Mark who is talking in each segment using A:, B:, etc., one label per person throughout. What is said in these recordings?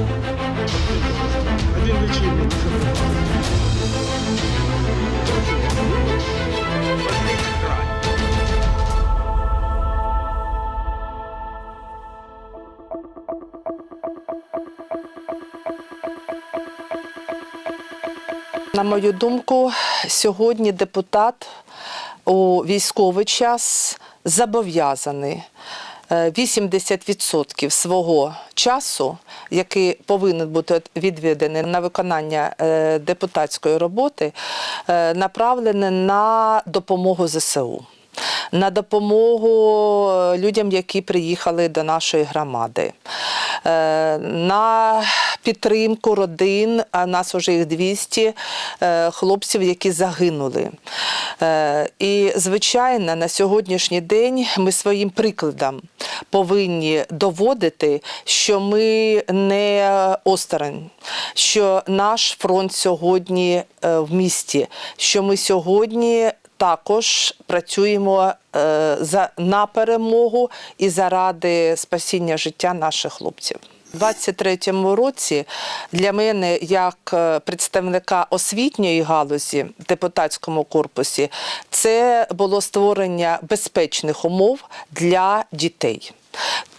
A: Один.
B: На мою думку, сьогодні депутат у військовий час зобов'язаний 80% свого часу, який повинен бути відведений на виконання е, депутатської роботи, направлене направлений на допомогу ЗСУ. На допомогу е, людям, які приїхали до нашої громади, Е, на підтримку родин, а нас вже їх 200 е, хлопців, які загинули. І, звичайно, на сьогоднішній день ми своїм прикладом повинні доводити, що ми не осторонь, що наш фронт сьогодні в місті, що ми сьогодні також працюємо е, за на перемогу і заради спасіння життя наших хлопців. У 23-му році для мене, як е, представника освітньої галузі в депутатському корпусі, це було створення безпечних умов для дітей.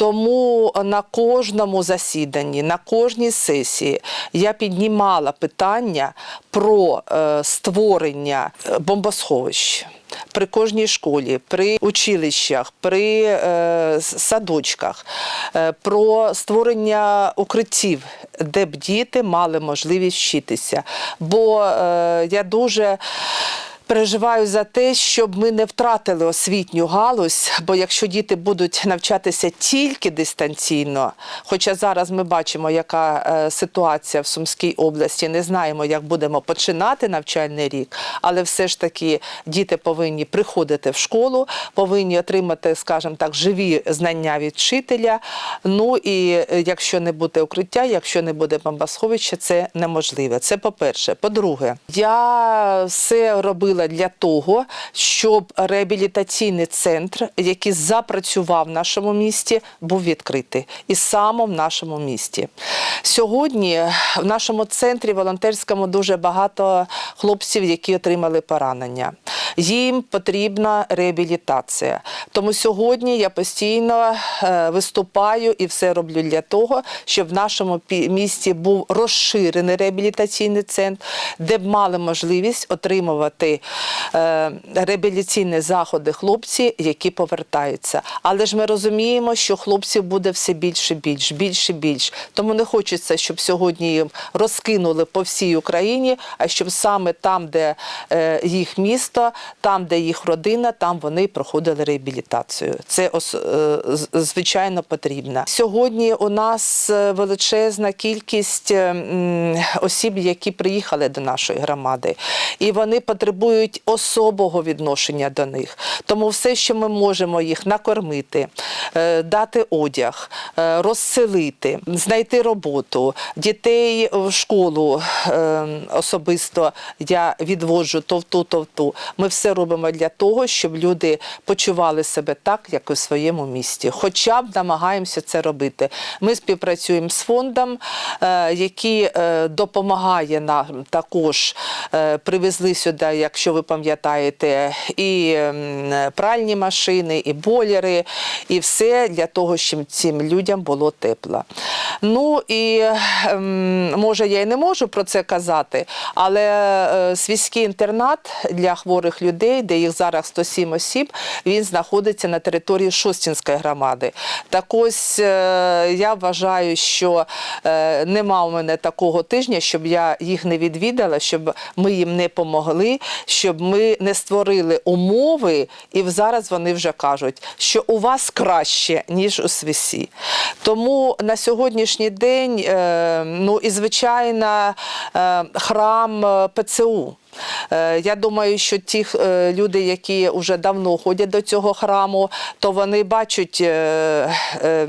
B: Тому на кожному засіданні, на кожній сесії я піднімала питання про е, створення е, бомбосховищ. При кожній школі, при училищах, при е, садочках, е, про створення укриттів, де б діти мали можливість вчитися. Бо е, я дуже Переживаю за те, щоб ми не втратили освітню галузь, бо якщо діти будуть навчатися тільки дистанційно, хоча зараз ми бачимо, яка е, ситуація в Сумській області, не знаємо, як будемо починати навчальний рік, але все ж таки діти повинні приходити в школу, повинні отримати, скажімо так, живі знання від вчителя. Ну і е, якщо не буде укриття, якщо не буде бомбосховища, це неможливе. Це по-перше. По-друге, я все робила для того, щоб реабілітаційний центр, який запрацював в нашому місті, був відкритий і саме в нашому місті. Сьогодні в нашому центрі волонтерському дуже багато хлопців, які отримали поранення. Їм потрібна реабілітація. Тому сьогодні я постійно е, виступаю і все роблю для того, щоб в нашому місті був розширений реабілітаційний центр, де б мали можливість отримувати реабілітаційні заходи хлопці, які повертаються. Але ж ми розуміємо, що хлопців буде все більше, більш, більше, більш. Тому не хочеться, щоб сьогодні їм розкинули по всій Україні, а щоб саме там, де е, їх місто, там, де їх родина, там вони проходили реабілітацію. Це е, звичайно потрібно. Сьогодні у нас е, величезна кількість е, осіб, які приїхали до нашої громади, і вони потребують особого відношення до них. Тому все, що ми можемо їх накормити, е, дати одяг, е, розселити, знайти роботу, дітей в школу е, особисто я відводжу то в ту, то в ту. Ми все робимо для того, щоб люди почували себе так, як у своєму місті. Хоча б намагаємося це робити. Ми співпрацюємо з фондом, який допомагає нам також. Привезли сюди, якщо ви пам'ятаєте, і пральні машини, і бойлери, і все для того, щоб цим людям було тепло. Ну і ем, може я і не можу про це казати, але е, свійський інтернат для хворих людей, де їх зараз 107 осіб, він знаходиться на території Шостінської громади. Так ось е, я вважаю, що е, нема у мене такого тижня, щоб я їх не відвідала, щоб ми їм не помогли, щоб ми не створили умови, і зараз вони вже кажуть, що у вас краще, ніж у свісі. Тому на сьогоднішній день, е, ну і звичайно, е, храм е, ПЦУ. Е, Я думаю, що ті е, люди, які вже давно ходять до цього храму, то вони бачать е,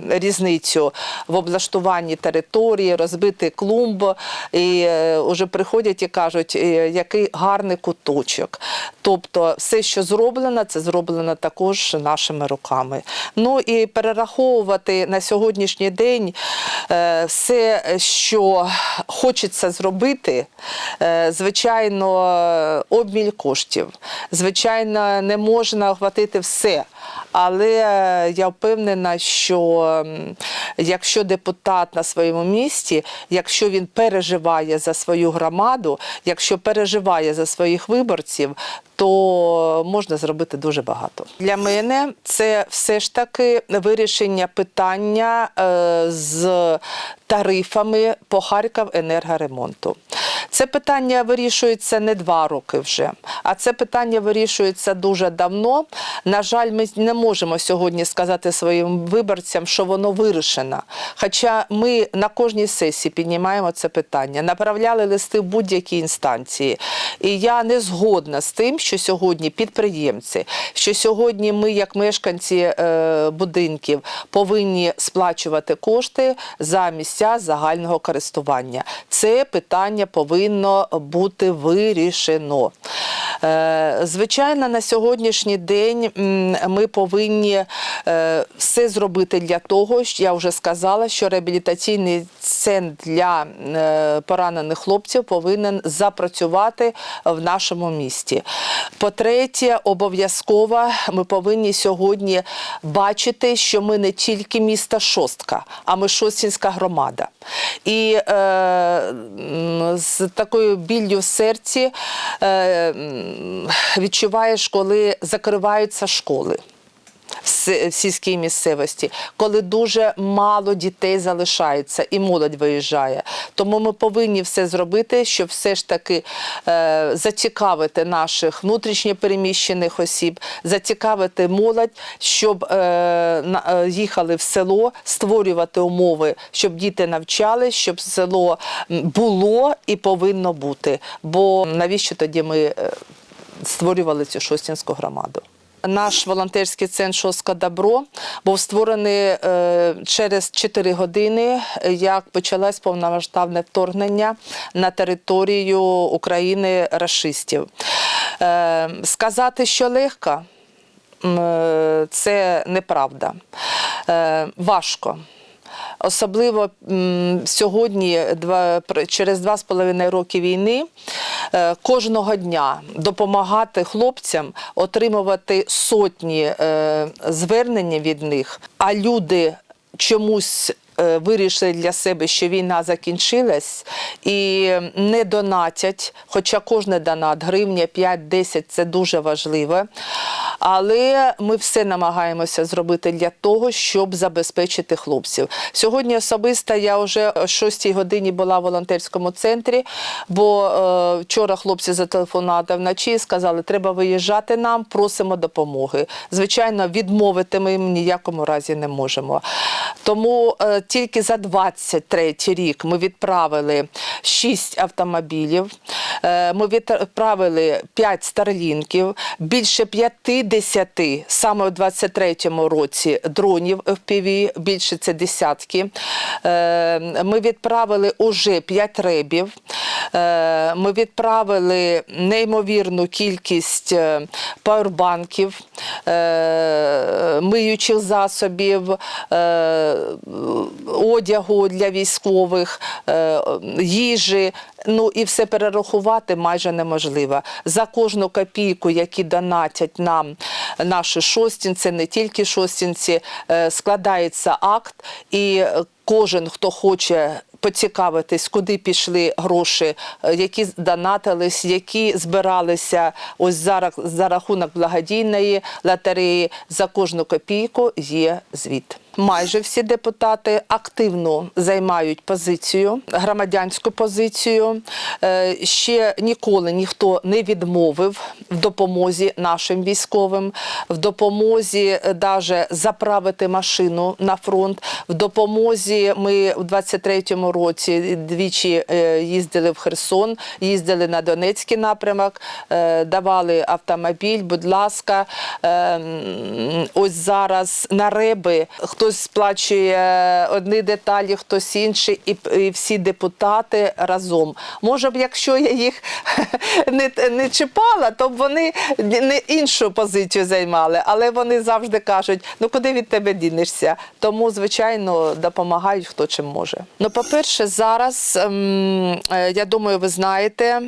B: різницю в облаштуванні території, розбитий клумб, і вже приходять і кажуть, який гарний куточок. Тобто, все, що зроблено, це зроблено також нашими руками. Ну і перераховувати на сьогоднішній день все, що хочеться зробити, звичайно, обміль коштів. Звичайно, не можна охватити все. Але е, я впевнена, що якщо депутат на своєму місці, якщо він переживає за свою громаду, якщо переживає за своїх виборців, то можна зробити дуже багато. Для мене це все ж таки вирішення питання е, з тарифами по Харків енергоремонту. Це питання вирішується не два роки вже, а це питання вирішується дуже давно. На жаль, ми не можемо сьогодні сказати своїм виборцям, що воно вирішено. Хоча ми на кожній сесії піднімаємо це питання, направляли листи в будь-які інстанції. І я не згодна з тим, що сьогодні підприємці, що сьогодні ми, як мешканці е, будинків, повинні сплачувати кошти за місця загального користування. Це питання повинно бути вирішено. Е, Звичайно, на сьогоднішній день ми повинні е, все зробити для того, що я вже сказала, що реабілітаційний центр для е, поранених хлопців повинен запрацювати в нашому місті. По-третє, обов'язково ми повинні сьогодні бачити, що ми не тільки місто Шостка, а ми Шостінська громада. І е, з такою біллю в серці е, відчуваєш, коли закриваються школи. В сільській місцевості, коли дуже мало дітей залишається і молодь виїжджає. Тому ми повинні все зробити, щоб все ж таки е, зацікавити наших внутрішньо переміщених осіб, зацікавити молодь, щоб е, е, їхали в село, створювати умови, щоб діти навчали, щоб село було і повинно бути. Бо навіщо тоді ми е, створювали цю шостінську громаду? Наш волонтерський центр «Шоска Добро був створений е, через 4 години, як почалось повномасштабне вторгнення на територію України рашистів. Е, сказати, що легко, е, це неправда. Важко. Особливо сьогодні, через два з половиною роки війни, е, кожного дня допомагати хлопцям отримувати сотні звернень звернення від них, а люди чомусь. Е, Вирішили для себе, що війна закінчилась, і не донатять. Хоча кожне донат, гривня 5-10 це дуже важливо. Але ми все намагаємося зробити для того, щоб забезпечити хлопців. Сьогодні особисто я вже о 6 годині була в волонтерському центрі, бо е, вчора хлопці зателефонували вночі і сказали, треба виїжджати нам, просимо допомоги. Звичайно, відмовити ми їм ніякому разі не можемо. Тому е, тільки за 23 рік ми відправили 6 автомобілів, е, ми відправили 5 старлінків, більше 50 саме у 23-му році дронів FPV, більше це десятки. Е, Ми відправили уже 5 ребів. Е, Ми відправили неймовірну кількість е, пауербанків, е, миючих засобів, одягу для військових, їжі. Ну і все перерахувати майже неможливо. За кожну копійку, які донатять нам наші шостінці, не тільки шостінці, складається акт, і кожен, хто хоче поцікавитись, куди пішли гроші, е, які донатились, які збиралися ось зараз за рахунок благодійної лотереї, за кожну копійку є звіт. Майже всі депутати активно займають позицію, громадянську позицію. Е, Ще ніколи ніхто не відмовив в допомозі нашим військовим, в допомозі навіть заправити машину на фронт. В допомозі ми у 23-му році двічі е, їздили в Херсон, їздили на Донецький напрямок, е, давали автомобіль, будь ласка. Е, Ось зараз на реби хтось сплачує одні деталі, хтось інший, і, і всі депутати разом. Може б, якщо я їх не, не чіпала, то б вони не іншу позицію займали, але вони завжди кажуть: ну куди від тебе дінешся? Тому, звичайно, допомагають хто чим може. Ну, по-перше, зараз ем, е, я думаю, ви знаєте.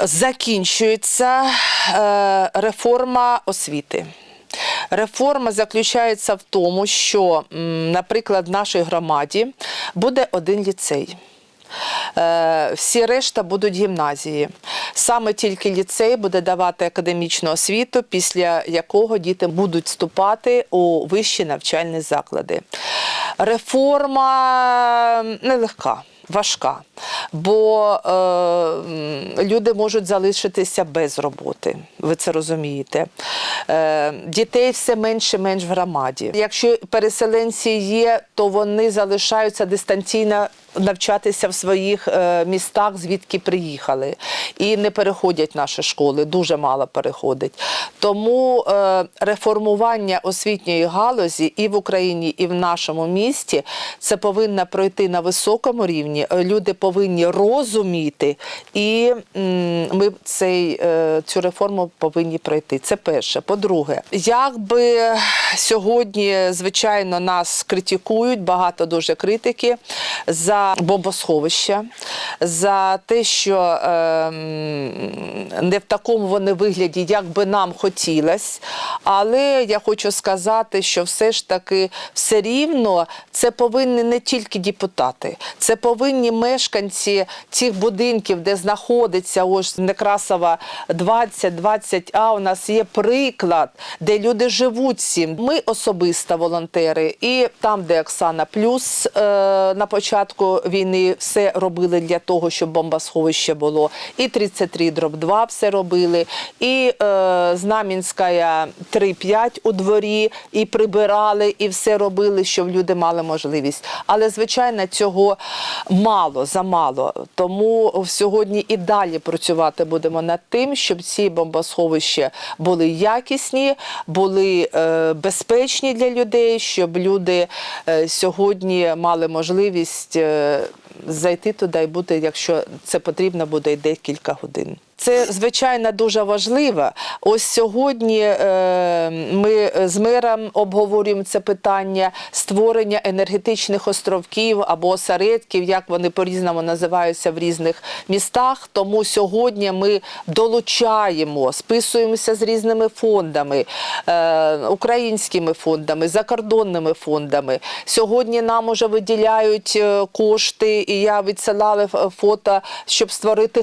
B: Закінчується е, реформа освіти. Реформа заключається в тому, що, наприклад, в нашій громаді буде один ліцей. Е, Всі решта будуть гімназії. Саме тільки ліцей буде давати академічну освіту, після якого діти будуть вступати у вищі навчальні заклади. Реформа нелегка. Важка, бо е, люди можуть залишитися без роботи. Ви це розумієте. Е, дітей все менше менш в громаді. Якщо переселенці є, то вони залишаються дистанційно навчатися в своїх е, містах, звідки приїхали, і не переходять наші школи. Дуже мало переходить. Тому е, реформування освітньої галузі і в Україні, і в нашому місті це повинно пройти на високому рівні. Е, Люди повинні розуміти, і ми цей, е, цю реформу повинні пройти. Це перше. По-друге, якби сьогодні, звичайно, нас критикують, багато дуже критики за бомбосховища, за те, що е, м, не в такому вони вигляді, як би нам хотілося. Але я хочу сказати, що все ж таки все рівно це повинні не тільки депутати, це повинні мешканці цих будинків, де знаходиться ось Некрасова 20, 20А. У нас є приклад, де люди живуть всім. Ми особисто волонтери, і там, де Оксана Плюс е, на початку війни все робили для того, щоб бомбосховище було. І 33 дроб 2 все робили, і е, Знам'янська 3-5 у дворі, і прибирали, і все робили, щоб люди мали можливість. Але звичайно, цього мало, замало. Тому сьогодні і далі працювати будемо над тим, щоб ці бомбосховища були якісні, були е, безпечні для людей, щоб люди е, сьогодні мали можливість е, зайти туди і бути, якщо це потрібно, буде й декілька годин. Це звичайно дуже важливо. Ось сьогодні е, ми з мером обговорюємо це питання створення енергетичних островків або осередків, як вони по-різному називаються в різних містах. Тому сьогодні ми долучаємо, списуємося з різними фондами, е, українськими фондами, закордонними фондами. Сьогодні нам уже виділяють е, кошти, і я відсилала фото, щоб створити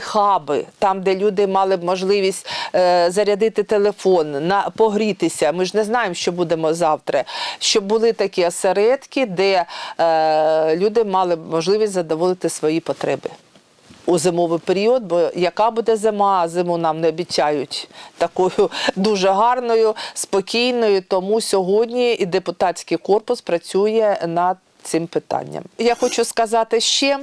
B: хаби, там, де люди мали б можливість е, зарядити телефон, погрітися. Ми ж не знаємо, що будемо завтра. Щоб були такі осередки, де е, люди мали б можливість задоволити свої потреби. У зимовий період, бо яка буде зима, зиму нам не обіцяють такою дуже гарною, спокійною. Тому сьогодні і депутатський корпус працює над цим питанням. Я хочу сказати ще.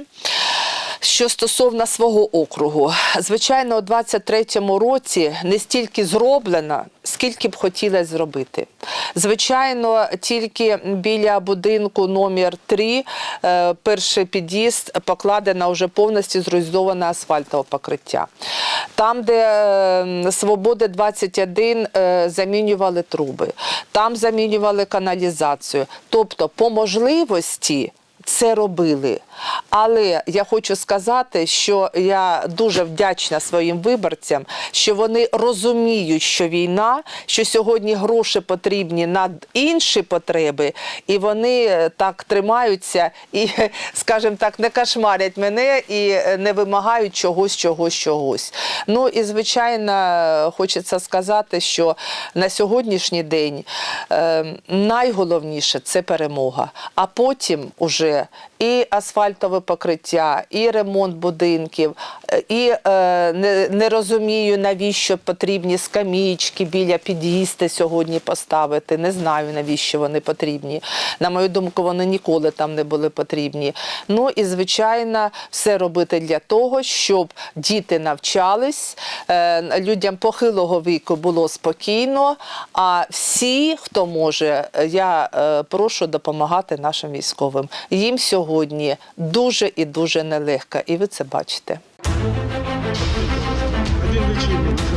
B: Що стосовно свого округу, звичайно, у 23-му році не стільки зроблено, скільки б хотілося зробити. Звичайно, тільки біля будинку номер 3 е, перший під'їзд покладено вже повністю зруйноване асфальтове покриття. Там, де е, Свободи 21 е, замінювали труби, там замінювали каналізацію. Тобто, по можливості це робили. Але я хочу сказати, що я дуже вдячна своїм виборцям, що вони розуміють, що війна, що сьогодні гроші потрібні на інші потреби, і вони е, так тримаються і, скажімо так, не кошмарять мене і е, не вимагають чогось, чогось, чогось. Ну і звичайно, хочеться сказати, що на сьогоднішній день е, найголовніше це перемога. А потім уже і асфальтове покриття, і ремонт будинків, і е, не, не розумію, навіщо потрібні скамієчки біля під'їзду сьогодні поставити. Не знаю, навіщо вони потрібні. На мою думку, вони ніколи там не були потрібні. Ну і звичайно, все робити для того, щоб діти навчались, е, людям похилого віку було спокійно. А всі, хто може, я е, прошу допомагати нашим військовим. Їм сьогодні дуже і дуже нелегко, і ви це бачите.
A: Один лічильник.